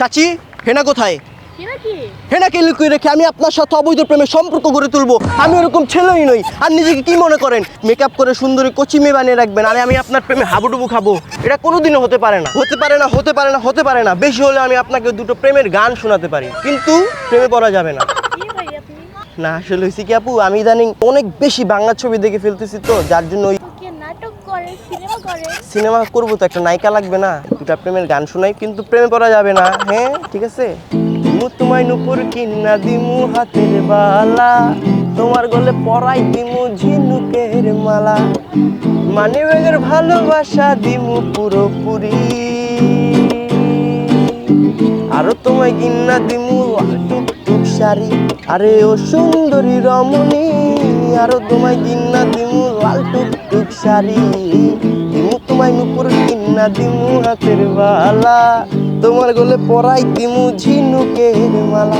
চাচি হেনা কোথায়? হেনা কি? হেনাকে লুকিয়ে রেখে আমি আপনার সাথে অবৈধ প্রেমের সম্পর্ক গড়ে তুলবো? আমি ওরকম ছেলেই নই। আর নিজেকে কি মনে করেন? মেকআপ করে সুন্দরী কচি মেয়ে বানিয়ে রাখবেন আর আমি আপনার প্রেমে হাবুডুবু খাব। এটা কোনোদিনও হতে পারে না। হতে পারে না হতে পারে না হতে পারে না। বেশি হলে আমি আপনাকে দুটো প্রেমের গান শোনাতে পারি। কিন্তু প্রেমে পড়া যাবে না। না আসলে হয়েছে কি আপু আমি ইদানিং অনেক বেশি বাংলা ছবি দেখে ফেলতেছি তো যার জন্য ওই সিনেমা করে করব তো, একটা নায়িকা লাগবে না। দুটা প্রেমের গান শোনাই, কিন্তু প্রেমে পড়া যাবে না। হ্যাঁ ঠিক আছে? দিমু তোমায় নুপুর কিনা দিমু হাতের বালা। তোমার গলে পরাই দিমু ঝিনুকের মালা। মানে বেগের ভালোবাসা দিমু পুরোপুরি। আরও তোমায় গিন্না দিমু টুক টুক শাড়ি। আরে ও সুন্দরী রমণী, আরও তোমায় গিন্না দিমু লাল টুক টুক শাড়ি। তোমায় নুপুর গিন্না দিমু হাতের বালা। তোমার গলে পরাই দিমু ঝিনুকের মালা।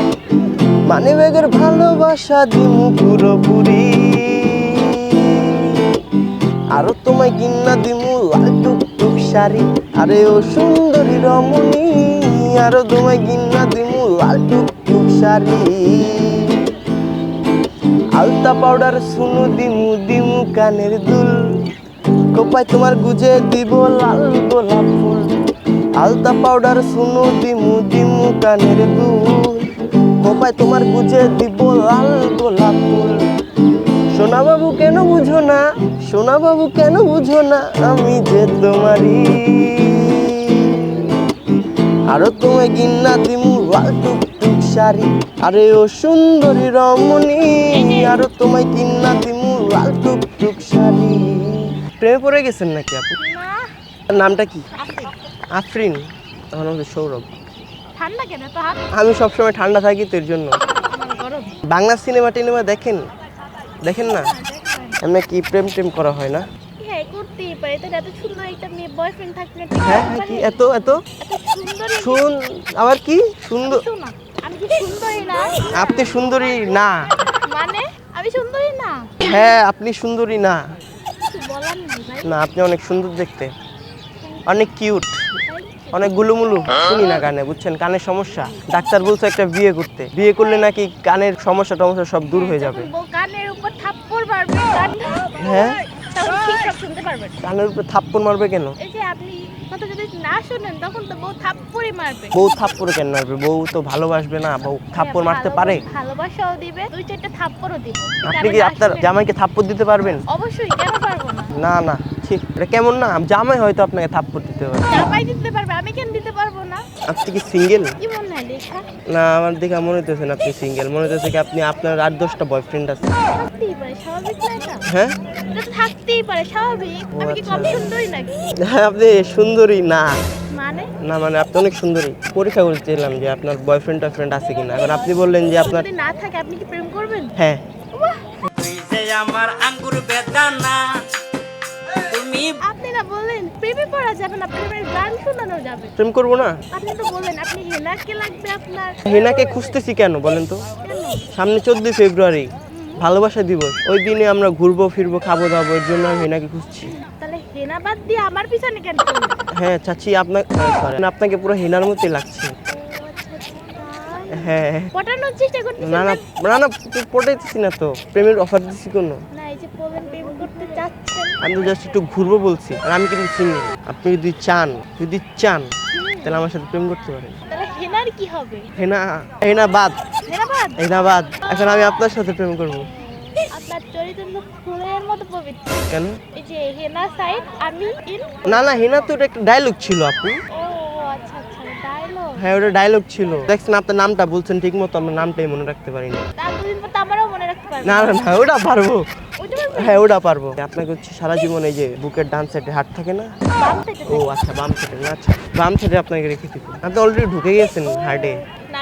মানে বেগের ভালোবাসা দিমু পুরোপুরি। আরও তোমায় গিন্না দিমু লাল টুক টুক শাড়ি। আরে ও সুন্দরী রমণী, আরও তোমায় গিন্না দিমু লাল টুক টুক শাড়ি। আলতা পাউডার শুনু দিমু দিমু কানের দুল। কোপায় তোমার গুজে দিব লাল গোলাপ ফুল। আলতা পাউডার শুনু দিমু দিমু কানের দুল। কোপায় তোমার গুজে দিব লাল গোলাপ ফুল। সোনা বাবু কেন বুঝো না? সোনা বাবু কেন বুঝো না? আমি যে তোমারই। আরও তোমায় গিন্না দিমু লাল টুক টুক শাড়ি। আরে ও সুন্দরী রমণী, আরও তোমায় গিন্না দিমু লাল টুক টুক শাড়ি। প্রেমে পড়ে গেছেন নাকি আপু না। তার নামটা কি? আফরিন। নাম হচ্ছে সৌরভ। ঠান্ডা কেন? তো আমি সবসময় ঠান্ডা থাকি তো এর জন্য বাংলা সিনেমা টিনেমা দেখেন? দেখেন না? এমনি কি প্রেম টেম করা হয় না? হ্যাঁ হ্যাঁ হ্যাঁ আবার কি? সুন্দর আমি আপনি সুন্দরী না। মানে? আমি সুন্দরী না? হ্যাঁ আপনি সুন্দরী না। না আপনি অনেক সুন্দর দেখতে। অনেক কিউট অনেক গুলুমুলু। শুনি না কানে বুঝছেন? কানের সমস্যা। ডাক্তার বলছে একটা বিয়ে করতে। বিয়ে করলে নাকি কানের সমস্যা টমস্যা সব দূর হয়ে যাবে। কানের উপর থাপ্পড় মারবে। হ্যাঁ? কানের উপরে থাপ্পড় মারবে কেন? এই যে আপনি কথা যদি না শুনেন তখন তো বউ থাপ্পড়ই মারবে। বউ থাপ্পড় কেন মারবে? বউ তো ভালোবাসবে না। বউ থাপ্পড় মারতে পারে। ভালোবাসাও দিবে দুই চারটা থাপ্পড়ও দিবে। আপনি কি আপনার জামাইকে থাপ্পড় দিতে পারবেন? অবশ্যই কেন পারব না? না না। ঠিক এটা কেমন না? জামাই হয়তো আপনাকে থাপ্পড় দিতে পারে। জামাই দিতে পারবে আমি কেন দিতে পারব না? আপনি কি সিঙ্গেল কি মনে হয় লেখা? না আমার দেখে মনে হইতেছে না আপনি সিঙ্গেল মনে হইতেছে কি আপনি আপনার আট দশটা বয়ফ্রেন্ড আছে। থাকতেই পারে স্বাভাবিক না এটা? হ্যাঁ? এটা থাকতেই পারে স্বাভাবিক। আমি কি কম আচ্ছা। সুন্দরী নাকি? হ্যাঁ আপনি সুন্দরী না। মানে? না মানে আপনি অনেক সুন্দরী। পরীক্ষা করছিলাম যে আপনার বয়ফ্রেন্ড টয়ফ্রেন্ড আছে কিনা। এখন আপনি বললেন যে আপনার যদি না থাকে আপনি কি প্রেম করবেন? হ্যাঁ। তুই যে আমার আঙ্গুর বেদানা তুমি আপনি না বললেন প্রেমে পড়া যাবে না প্রেমের গান শোনানো যাবে। প্রেম করব না? আপনি তো বললেন আপনি হেনাকে লাগবে আপনার। হেনাকে খুঁজতেছি কেন বলেন তো? সামনে চোদ্দই ফেব্রুয়ারি ভালোবাসা দিবস। ওই দিনে আমরা ঘুরবো ফিরবো খাব দাবো এর জন্য আমি হেনাকে খুঁজছি। তাহলে হেনা বাদ দিয়ে আমার পিছনে কেন হ্যাঁ চাচি আপনার আপনাকে পুরো হেনার মতোই লাগছে। আচ্ছা আচ্ছা। হ্যাঁ। পটানোর চেষ্টা করতেছেন না না না? না পটাইতেছি না তো। প্রেমের অফার দিচ্ছি কোনো? না এই যে বলেন প্রেম আমি তো জাস্ট একটু ঘুরবো বলছি আর আমি কিন্তু চিনি আপনি যদি চান যদি চান তাহলে আমার সাথে প্রেম করতে পারেন। হেনার কি হবে? হেনা হেনা বাদ হেনা বাদ এখন আমি আপনার সাথে প্রেম করব। আপনার চরিত্র ফুলের মতো পবিত্র। কেন? এই যে হেনা সাইড আমি না না হেনা তো একটা ডায়লগ ছিল আপু। আচ্ছা আচ্ছা হ্যাঁ ওটা ডায়লগ ছিল। দেখছেন আপনার নামটা বলছেন ঠিক মতো আমার নামটাই মনে রাখতে পারিনি। না না না ওটা পারব? হ্যাঁ ওটা পারব আপনাকে হচ্ছে সারা জীবন এই যে বুকের ডান সাইডে হাট থাকে না ও আচ্ছা বাম সাইডে না আচ্ছা বাম সাইডে আপনাকে রেখে দিব আপনি অলরেডি ঢুকে গেছেন হার্টে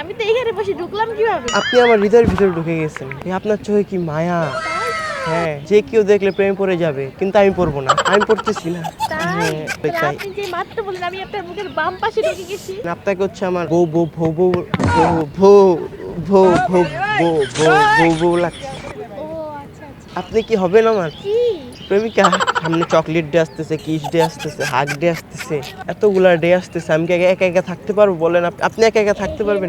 আমি তো এখানে বসে ঢুকলাম কীভাবে আপনি আমার হৃদয়ের ভিতরে ঢুকে গেছেন এই আপনার চোখে কি মায়া হ্যাঁ যে কেউ দেখলে প্রেমে পড়ে যাবে কিন্তু আমি পড়ব না আমি পড়তেছি না হ্যাঁ আপনাকে হচ্ছে আমার বউ বউ ভৌ বউ ভৌ ভৌ ভৌ ভৌ বউ বউ লাগছে আচ্ছা আচ্ছা আপনি কি হবেন আমার? প্রেমিকা সামনে চকলেট ডে আসতেছে কিস ডে আসতেছে হাগ ডে আসতেছে এতগুলা ডে আসতেছে আমি কি একা একা থাকতে পারব? বলেন আপনি একা একা থাকতে পারবেন?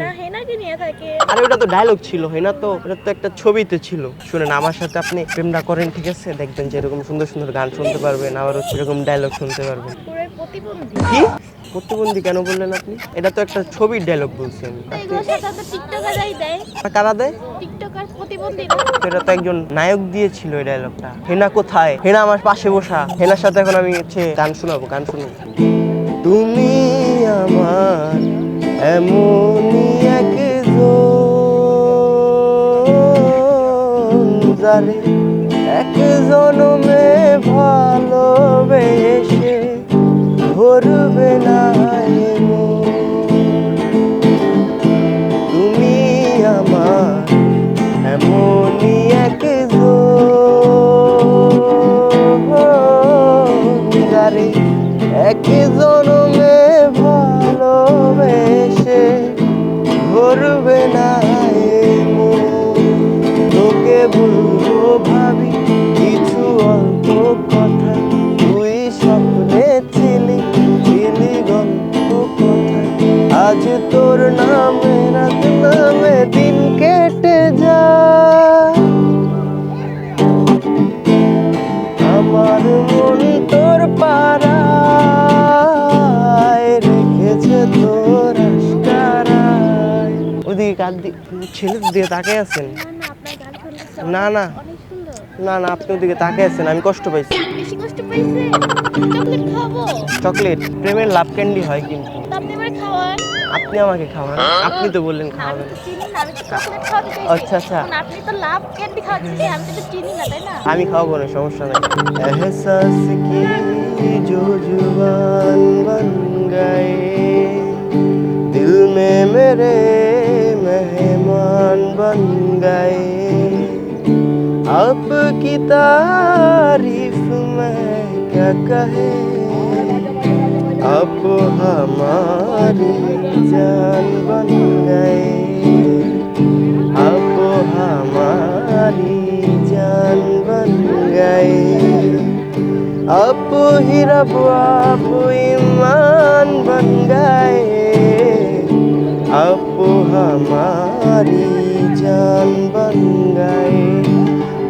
আরে ওটা তো ডায়লগ ছিল হয় না তো ওটা তো একটা ছবিতে ছিল। শুনেন আমার সাথে আপনি প্রেমটা করেন ঠিক আছে? দেখবেন যে এরকম সুন্দর সুন্দর গান শুনতে পারবেন আবার হচ্ছে এরকম ডায়লগ শুনতে পারবেন। পুরো কি? প্রতিবন্ধী কেন বললেন আপনি? এটা তো একটা ছবির ডায়লগ বলছেন কারা দেয়? সেটা তো একজন নায়ক দিয়েছিল এই ডায়লগটা হেনা কোথায়? হেনা আমার পাশে বসা। হেনার সাথে এখন আমি হচ্ছে গান শোনাবো গান শোনাবো। তুমি আমার এমনই একজন যারে এক জনমে ভালোবেসে ধরবে না এক জনমে ভালোবেসে ধরবে না। তোকে বলব ভাবি, কিছু অল্প কথা। তুই স্বপ্নে ছিলি ছিলি গল্প কথা। আজ তোর নামে রাত নামে দিন কেটে যা আমার মন তোর পাড়ায় ওদিকে কার দি- ছেলের দিকে তাকাই আছেন না না আপনার গান শুনতেছে না না অনেক সুন্দর না না আপনি ওদিকে তাকাই আছেন আমি কষ্ট পাইছি বেশি কষ্ট পাইছে চকলেট খাবো চকলেট প্রেমের লাভ ক্যান্ডি হয় কিন্তু তা আপনি আমার খাওয়ান আপনি আমাকে খাওয়ান আপনি তো বললেন না, আমি খাওয়াবেন তো চিনি না আমি তো চকলেট খাওয়াতে চাইছি আচ্ছা, আচ্ছা। এখন আপনি তো লাভ ক্যান্ডি খাওয়াচ্ছেন আমি তো এটা চিনি না তাই না আমি খাওয়াবো না সমস্যা নেই এহসাস কি जो जुबान बन गए दिल में मेरे मेहमान बन गए आपकी तारीफ में क्या कहे आप हमारी जान बन गए आप हमारी जान बन गए आप ही रब आप ईमान बन गए आप हमारी जान बन गए।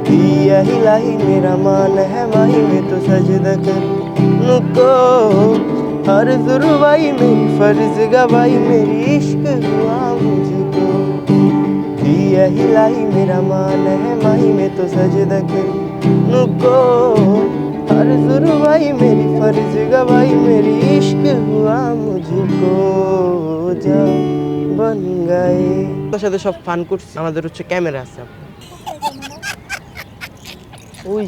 दिया हिलाई मेरा मान है माही में तो सजदा कर नुको हर जुर्वाई मेरी फ़र्ज़ गवाई, मेरी इश्क हुआ मुझको। दिया हिलाई मेरा मान है माही में तो सजदा कर नुको हर जुर्वाई मेरी फ़र्ज़ गवाई, मेरी इश्क हुआ मुझको। जा বন তোর সাথে সব ফান করছি। আমাদের হচ্ছে ক্যামেরা আছে। ওই